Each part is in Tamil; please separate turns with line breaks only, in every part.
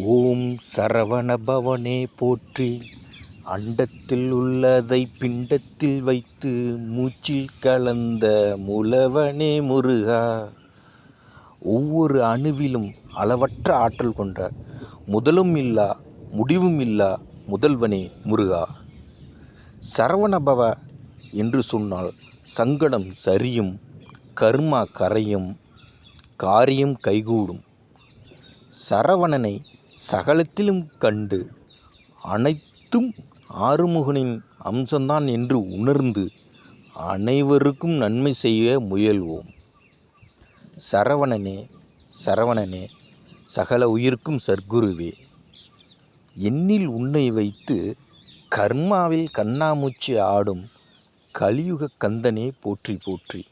ஓம் சரவணபவனே போற்றி. அண்டத்தில் உள்ளதை பிண்டத்தில் வைத்து மூச்சில் கலந்த முலவனே முருகா. ஒவ்வொரு அணுவிலும் அளவற்ற ஆற்றல் கொண்ட முதலும் இல்லா முடிவும் இல்லா முதல்வனே முருகா. சரவணபவ என்று சொன்னால் சங்கடம் சரியும் கர்மா கரையும் காரியம் கைகூடும். சரவணனை சகலத்திலும் கண்டு அனைத்தும் ஆறுமுகனின் அம்சம்தான் என்று உணர்ந்து அனைவருக்கும் நன்மை செய்ய முயல்வோம். சரவணனே சரவணனே சகல உயிர்க்கும் சர்க்குருவே என்னில் உன்னை வைத்து கர்மாவில் கண்ணாமூச்சி ஆடும் கலியுக கந்தனே போற்றி போற்றி.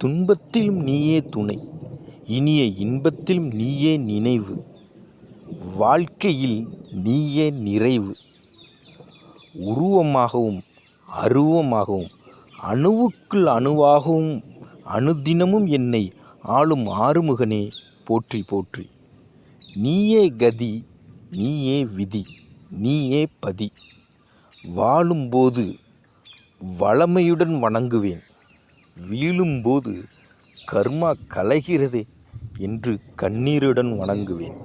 துன்பத்திலும் நீயே துணை. இனிய இன்பத்திலும் நீயே நினைவு. வாழ்க்கையில் நீயே நிறைவு. உருவமாகவும் அருவமாகவும் அணுவுக்குள் அணுவாகவும் அணுதினமும் என்னை ஆளும் ஆறுமுகனே போற்றி போற்றி. நீயே கதி நீயே விதி நீயே பதி. வாழும்போது வளமையுடன் வணங்குவேன். வீழும்போது கர்மா கலைகிறது என்று கண்ணீருடன் வணங்குவேன்.